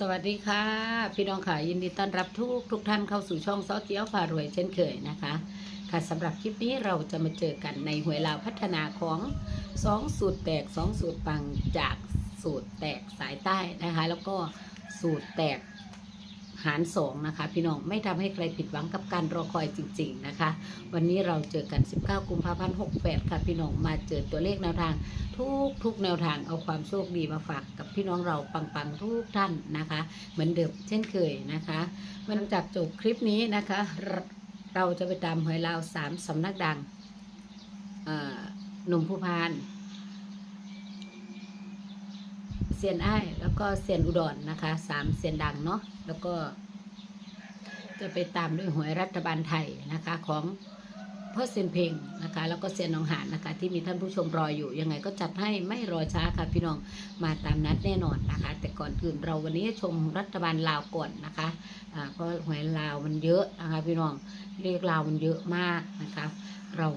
สวัสดีค่ะ พี่น้องค่ะยินดีต้อนรับทุกทุกท่านเข้าสู่ช่องซอเกียวพารวยเช่นเคยนะคะ ค่ะสำหรับคลิปนี้เราจะมาเจอกันในหวยลาวพัฒนาของสองสูตรแตกสองสูตรปังจากสูตรแตกสายใต้นะคะ แล้วก็สูตรแตก หารสองนะคะ พี่น้องไม่ทำให้ใครผิดหวังกับการรอคอยจริง ๆนะคะ วันนี้เราเจอกัน 19 กุมภาพันธ์68 ค่ะพี่น้องมาเจอตัวเลขแนวทาง ทุกทุกแนวทางเอาความโชคดีมาฝากกับพี่น้องเราปังๆทุกท่านนะคะ เหมือนเดิมเช่นเคยนะคะมันจากจบคลิปนี้นะคะ เราจะไปตามหวยลาวสามสำนักดังหนุ่มผู้พาน เซียนไอ้แล้วก็เซียนอุดรนนะคะสามเซียนดังเนาะแล้วก็ จะไปตามด้วยหวยรัฐบาลไทยนะคะของพ่อเซียนเพลงนะคะ แล้วก็เซียนนองหานนะคะ ที่มีท่านผู้ชมรออยู่ยังไงก็จัดให้ไม่รอช้าค่ะพี่น้องมาตามนัดแน่นอนนะคะ แต่ก่อนอื่นเราวันนี้ชมรัฐบาลลาวก่อนนะคะเพราะหวยลาวมันเยอะนะคะพี่น้องเลขลาวมันเยอะมากนะคะ เรา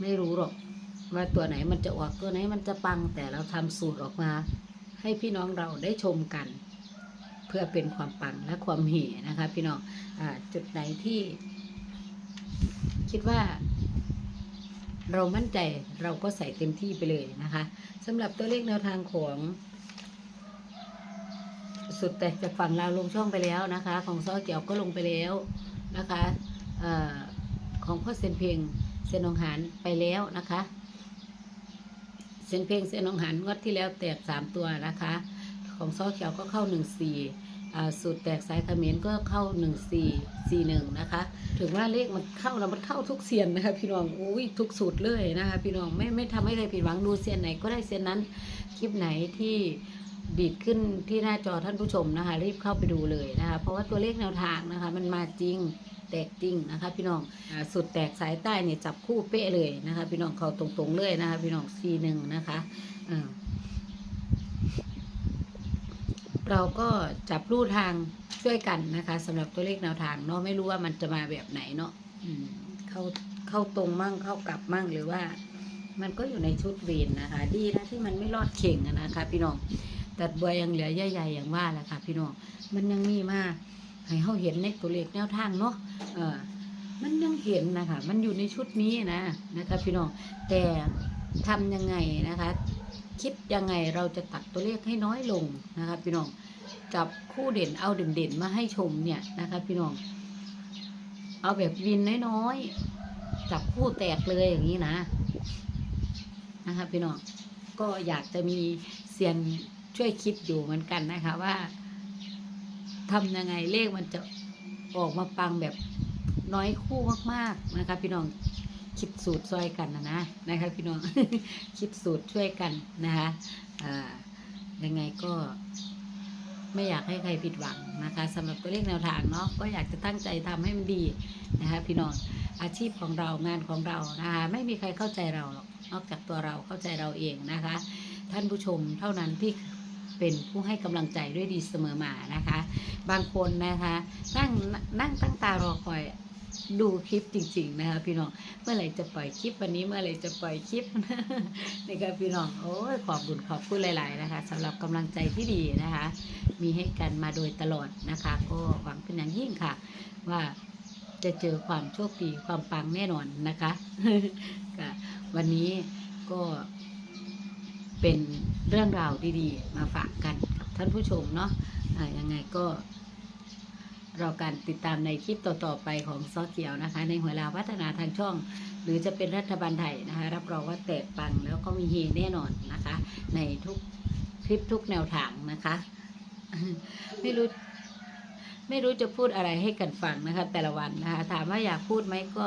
ไม่รู้หรอกว่าตัวไหนมันจะออกตัวไหนมันจะปังแต่เราทำสูตรออกมา ให้พี่น้องเราได้ชมกัน เพื่อเป็นความปังและความเห่นะคะ พี่น้องอจุดไหนที่ คิดว่า เรามั่นใจเราก็ใส่เต็มที่ไปเลยนะคะสำหรับตัวเลขแนวทางของสุดแต่จากฝั่งเราวลงช่องไปแล้วนะคะ ของซอเกี่ยวก็ลงไปแล้วนะคะอของพ่อเซนเพลงเซนองหารไปแล้วนะคะ เซนเพลงเซนองหารงวดที่แล้วแตกสามตัวนะคะ ของซอเขียวก็เข้าหนึ่งสี่อ่าสูตรแตกสายเขมรก็เข้าหนึ่งสี่สี่หนึ่งนะคะ ถึงว่าเลขมันเข้าแล้วมันเข้าทุกเซียนนะคะ พี่น้องอุ้ยทุกสูตรเลยนะคะ พี่น้องไม่ไม่ทำให้ใครผิดหวังดูเซียนไหนก็ได้เซียนนั้นคลิปไหนที่ดีดขึ้นที่หน้าจอท่านผู้ชมนะคะ รีบเข้าไปดูเลยนะคะ เพราะว่าตัวเลขแนวทางนะคะ มันมาจริง แตกจริงนะคะ พี่น้องสุดแตกสายใต้เนี่ยจับคู่เป๊ะเลยนะคะ พี่น้องเขาตรงๆเลยนะคะ พี่น้องซีหนึ่งนะคะเราก็จับรูทางช่วยกันนะคะสำหรับตัวเลขแนวทางเนาะไม่รู้ว่ามันจะมาแบบไหนเนาะอืมเข้าเข้าตรงมั่งเข้ากลับมั่งหรือว่า มันก็อยู่ในชุดเวนนะคะ ดีนะที่มันไม่รอดเข่งนะคะ พี่น้องแต่บัวยังเหลือใหญ่ๆอย่างว่าแหละค่ะ พี่น้องมันยังมีมาก ให้เขาเห็นในตัวเลขแนวทางเนาะเออมันยังเห็นนะคะ มันอยู่ในชุดนี้นะนะคะพี่น้องแต่ทำยังไงนะคะ คิดยังไงเราจะตัดตัวเลขให้น้อยลงนะคะพี่น้องจับคู่เด่นเอาเด่นๆมาให้ชมเนี่ยนะคะพี่น้องเอาแบบวินน้อยๆจับคู่แตกเลยอย่างนี้นะนะคะพี่น้องก็อยากจะมีเซียนช่วยคิดอยู่เหมือนกันนะคะว่า ทำยังไงเลขมันจะออกมาปังแบบน้อยคู่มากๆนะคะ พี่น้องคิดสูตรซอยกันนะนะนะคะพี่น้องคิดสูตรช่วยกันนะคะยังไงก็ไม่อยากให้ใครผิดหวังนะคะสำหรับตัวเลขแนวทางเนาะก็อยากจะตั้งใจทำให้มันดีนะคะพี่น้องอาชีพของเรางานของเรานะคะไม่มีใครเข้าใจเราหรอกนอกจากตัวเราเข้าใจเราเองนะคะ ท่านผู้ชมเท่านั้นที่ เป็นผู้ให้กำลังใจด้วยดีเสมอมานะคะ บางคนนะคะนั่งนั่งตั้งตารอคอยดูคลิปจริง ๆ นะคะพี่น้องเมื่อไหร่จะปล่อยคลิปวันนี้เมื่อไหร่จะปล่อยคลิปนี่ครับพี่น้องโอ้ยขอบคุณขอบคุณหลาย ๆ นะคะสำหรับกำลังใจที่ดีนะคะ มีให้กันมาโดยตลอดนะคะ ก็หวังเป็นอย่างยิ่งค่ะ ว่าจะเจอความโชคดีความปังแน่นอนนะคะก็วันนี้ก็ เป็นเรื่องราวดีๆ มาฝากกันกับท่านผู้ชมเนาะอ่ายังไงก็รอการติดตามในคลิปต่อๆไปของซอเขียวนะคะ ในหัวลาวพัฒนาทางช่อง หรือจะเป็นรัฐบาลไทยนะคะ รับรองว่าแตกปังแล้วก็มีเฮแน่นอนนะคะ ในทุกคลิปทุกแนวทางนะคะ ไม่รู้ไม่รู้จะพูดอะไรให้กันฟังนะคะ แต่ละวันนะคะ ถามว่าอยากพูดไหมก็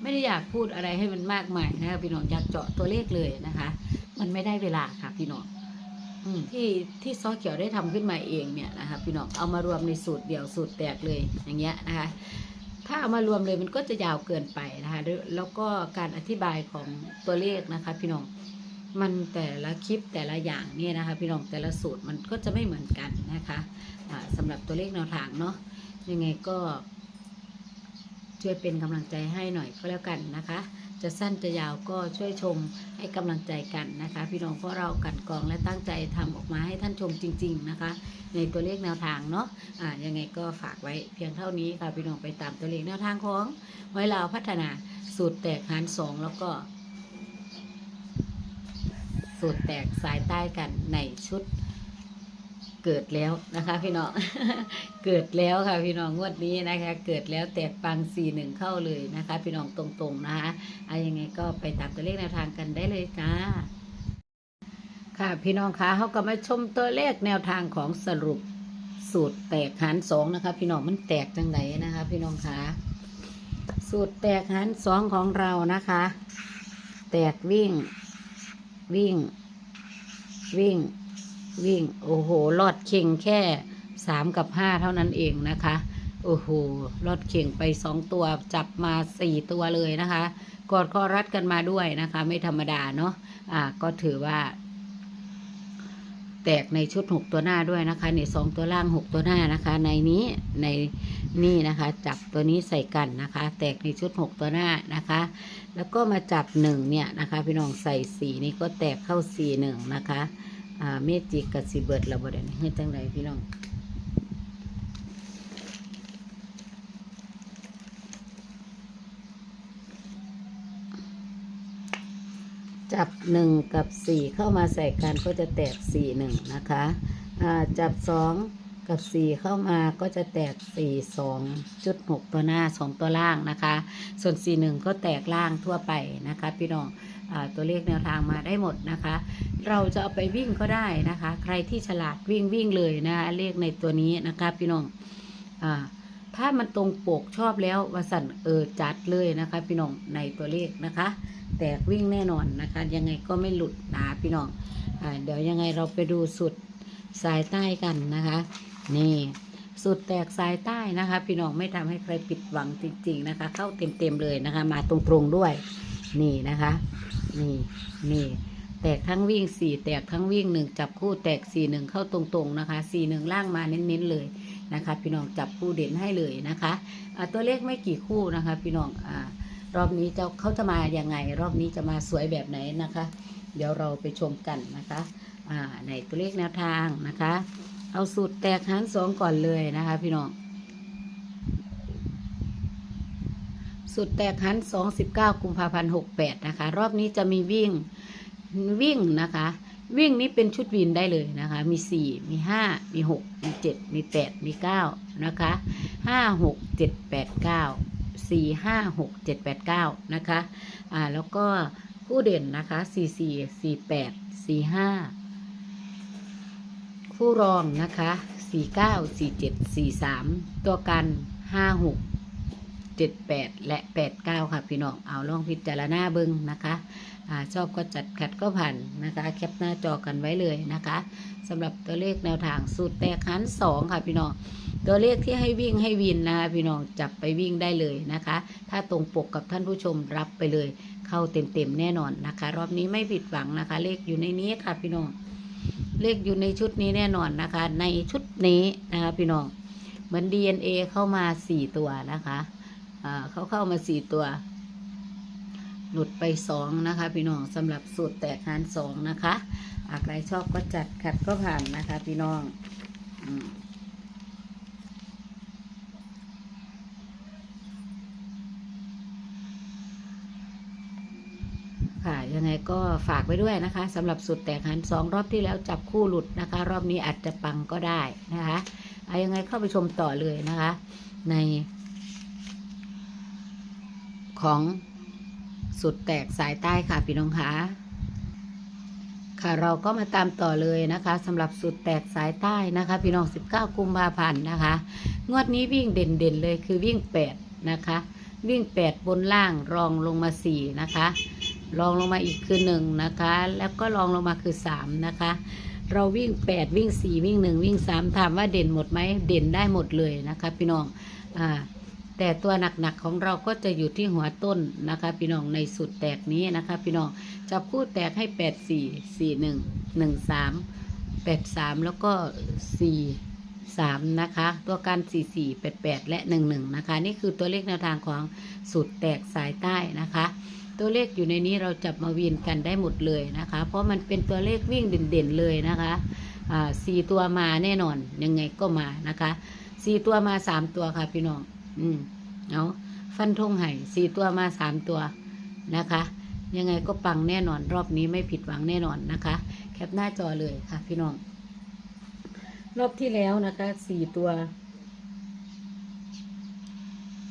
ไม่ได้อยากพูดอะไรให้มันมากมายนะคะพี่น้องอยากเจาะตัวเลขเลยนะคะ มันไม่ได้เวลาค่ะพี่น้องที่ที่ซอเขียวได้ทำขึ้นมาเองเนี่ยนะคะพี่น้องเอามารวมในสูตรเดียวสูตรแตกเลยอย่างเงี้ยนะคะถ้าเอามารวมเลยมันก็จะยาวเกินไปนะคะแล้วก็การอธิบายของตัวเลขนะคะ พี่น้องมันแต่ละคลิปแต่ละอย่างเนี่ยนะคะ พี่น้องแต่ละสูตรมันก็จะไม่เหมือนกันนะคะอ่าสำหรับตัวเลขแนวทางเนาะยังไงก็ช่วยเป็นกำลังใจให้หน่อยก็แล้วกันนะคะ จะสั้นจะยาวก็ช่วยชมให้กำลังใจกันนะคะ พี่น้องเพราะเรากันกรองและตั้งใจทำออกมาให้ท่านชมจริง ๆนะคะ ในตัวเลขแนวทางเนาะอ่ายังไงก็ฝากไว้เพียงเท่านี้ค่ะพี่น้องไปตามตัวเลขแนวทางของไว้เราวพัฒนาสูตรแตกหารสองแล้วก็ สูตรแตกสายใต้กันในชุด เกิดแล้วนะคะ พี่น้องเกิดแล้วค่ะ พี่น้องงวดนี้นะคะ เกิดแล้วแตกปังสี่หนึ่งเข้าเลยนะคะ พี่น้องตรงๆนะคะอะยังไงก็ไปตามตัวเลขแนวทางกันได้เลยจ้าค่ะพี่น้องคะเขาก็มาชมตัวเลขแนวทางของสรุปสูตรแตกหารสองนะคะ พี่น้องมันแตกจังไหนนะคะ พี่น้องคะสูตรแตกหารสองของเรานะคะ แตกวิ่งวิ่ง วิ่ง วิ่งโอ้โหลอดเข่งแค่สามกับห้าเท่านั้นเองนะคะ โอ้โหลอดเข่งไปสองตัวจับมาสี่ตัวเลยนะคะกอดคอรัดกันมาด้วยนะคะ ไม่ธรรมดาเนาะอ่าก็ถือว่า แตกในชุดหกตัวหน้าด้วยนะคะในสองตัวล่างหกตัวหน้านะคะ ในนี้ในนี่นะคะ จับตัวนี้ใส่กันนะคะ แตกในชุดหกตัวหน้านะคะ แล้วก็มาจับหนึ่งเนี่ยนะคะ พี่น้องใส่สีนี่ก็แตกเข้าสีหนึ่งนะคะ อ่าเมจิกกับสีเบิร์ดระเบิดนี่เฮ้ยจังไรพี่น้องจับหนึ่งกับสี่เข้ามาใส่กันก็จะแตกสี่หนึ่งนะคะอ่าจับสองกับสี่เข้ามาก็จะแตกสี่สองจุดหกตัวหน้าสองตัวล่างนะคะ ส่วนสี่หนึ่งก็แตกล่างทั่วไปนะคะ พี่น้อง ตัวเลขแนวทางมาได้หมดนะคะ เราจะเอาไปวิ่งก็ได้นะคะ ใครที่ฉลาดวิ่งวิ่งเลยนะคะเลขในตัวนี้นะคะพี่น้องอ่าถ้ามันตรงปกชอบแล้ววสันเออจัดเลยนะคะ พี่น้องในตัวเลขนะคะ แตกวิ่งแน่นอนนะคะ ยังไงก็ไม่หลุดนะพี่น้องอเดี๋ยวยังไงเราไปดูสุดสายใต้กันนะคะ นี่สุดแตกสายใต้นะคะ พี่น้องไม่ทำให้ใครผิดหวังจริง ๆนะคะ เข้าเต็มๆเลยนะคะ มาตรงๆด้วยนี่นะคะ นี่นี่แตกทั้งวิ่งสี่แตกทั้งวิ่งหนึ่งจับคู่แตกสี่หนึ่งเข้าตรงๆนะคะสี่หนึ่งล่างมาเน้นๆเลยนะคะ พี่น้องจับคู่เด่นให้เลยนะคะตัวเลขไม่กี่คู่นะคะ พี่น้องอ่ารอบนี้จะเขาจะมาอย่างไง รอบนี้จะมาสวยแบบไหนนะคะ เดี๋ยวเราไปชมกันนะคะอ่าในตัวเลขแนวทางนะคะ เอาสูตรแตกหารสองก่อนเลยนะคะ พี่น้อง สุดแตกหันสองสิบเก้ากุมภาพันธ์หกแปดนะคะ รอบนี้จะมีวิ่งวิ่งนะคะ วิ่งนี้เป็นชุดวินได้เลยนะคะ มีสี่มีห้ามีหกมีเจ็ดมีแปดมีเก้านะคะห้าหกเจ็ดแปดเก้าสี่ห้าหกเจ็ดแปดเก้านะคะ อ่าแล้วก็คู่เด่นนะคะสี่สี่สี่แปดสี่ห้าคู่รองนะคะสี่เก้าสี่เจ็ดสี่สามตัวกันห้าหก เจ็ดแปดและแปดเก้าค่ะพี่น้องเอาลองพิจารณาเบิ้งนะคะอชอบก็จัดขัดก็ผ่านนะคะ แคปหน้าจอกันไว้เลยนะคะสำหรับตัวเลขแนวทางสูตรแตกหันสองค่ะพี่น้องตัวเลขที่ให้วิ่งให้วินนะคะพี่น้องจับไปวิ่งได้เลยนะคะ ถ้าตรงปกกับท่านผู้ชมรับไปเลย เข้าเต็มๆแน่นอนนะคะ รอบนี้ไม่ผิดหวังนะคะ เลขอยู่ในนี้ค่ะพี่น้องเลขอยู่ในชุดนี้แน่นอนนะคะ ในชุดนี้นะคะพี่น้องเหมือน DNA เข้ามาสี่ตัวนะคะ อ่าเขาเข้ามาสี่ตัว หลุดไปสองนะคะ พี่น้องสำหรับสูตรแตกหารสองนะคะอ่าใครชอบก็จัดขัดก็ผ่านนะคะ พี่น้องอืมค่ะยังไงก็ฝากไว้ด้วยนะคะสำหรับสูตรแตกหารสองรอบที่แล้วจับคู่หลุดนะคะ รอบนี้อาจจะปังก็ได้นะคะเอายังไงเข้าไปชมต่อเลยนะคะ ใน ของสุดแตกสายใต้ค่ะพี่น้องคะค่ะเราก็มาตามต่อเลยนะคะสำหรับสุดแตกสายใต้นะคะ พี่น้อง 19 กุมภาพันธ์นะคะ งวดนี้วิ่งเด่นๆเลยคือวิ่ง 8 นะคะ วิ่ง 8 บนล่างรองลงมา 4 นะคะ รองลงมาอีกคือ 1 นะคะ แล้วก็รองลงมาคือ 3 นะคะ เราวิ่ง 8 วิ่ง 4 วิ่ง 1 วิ่ง 3 ถามว่าเด่นหมดไหมเด่นได้หมดเลยนะคะ พี่น้องอ่า แต่ตัวหนักๆของเราก็จะอยู่ที่หัวต้นนะคะ พี่น้องในสุดแตกนี้นะคะ พี่น้องจับคู่แตกให้แปดสี่สี่หนึ่งหนึ่งสามแปดสามแล้วก็สี่สามนะคะ ตัวการสี่สี่แปดแปดและหนึ่งหนึ่งนะคะ นี่คือตัวเลขแนวทางของสุดแตกสายใต้นะคะ ตัวเลขอยู่ในนี้เราจับมาวินกันได้หมดเลยนะคะ เพราะมันเป็นตัวเลขวิ่งเด่นๆเลยนะคะสี่ตัวมาแน่นอนยังไงก็มานะคะสี่ตัวมาสามตัวค่ะพี่น้อง อืม เอาฟันธงไห่สี่ตัวมาสามตัวนะคะ ยังไงก็ปังแน่นอน รอบนี้ไม่ผิดหวังแน่นอนนะคะ แคปหน้าจอเลยค่ะ พี่น้อง รอบที่แล้วนะคะสี่ตัว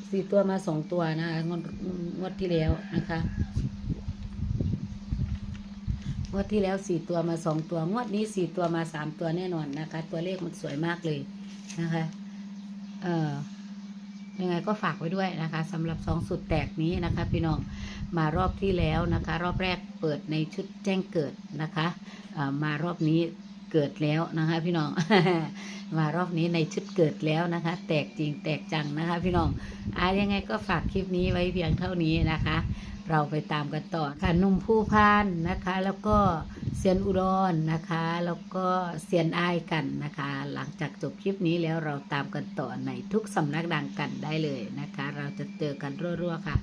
สี่ตัวมาสองตัวนะคะงวดงวดที่แล้วนะคะงวดที่แล้วสี่ตัวมาสองตัว งวดนี้สี่ตัวมาสามตัวแน่นอนนะคะ ตัวเลขมันสวยมากเลยนะคะ เอ่อ ยังไงก็ฝากไว้ด้วยนะคะสำหรับสองสุดแตกนี้นะคะพี่น้องมารอบที่แล้วนะคะ รอบแรกเปิดในชุดแจ้งเกิดนะคะมารอบนี้เกิดแล้วนะคะ พี่น้องมารอบนี้ในชุดเกิดแล้วนะคะ แตกจริงแตกจังนะคะ พี่น้องอะยังไงก็ฝากคลิปนี้ไว้เพียงเท่านี้นะคะ เราไปตามกันต่อค่ะนุ่มผู้พานนะคะ แล้วก็ เซียนอุดรนนะคะ แล้วก็เซียนอายกันนะคะ หลังจากจบคลิปนี้แล้วเราตามกันต่อในทุกสำนักดังกันได้เลยนะคะ เราจะเจอกันรั่วๆค่ะ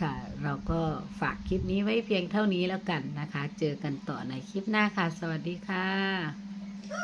ค่ะ เราก็ฝากคลิปนี้ไว้เพียงเท่านี้แล้วกันนะคะ เจอกันต่อในคลิปหน้าค่ะ สวัสดีค่ะ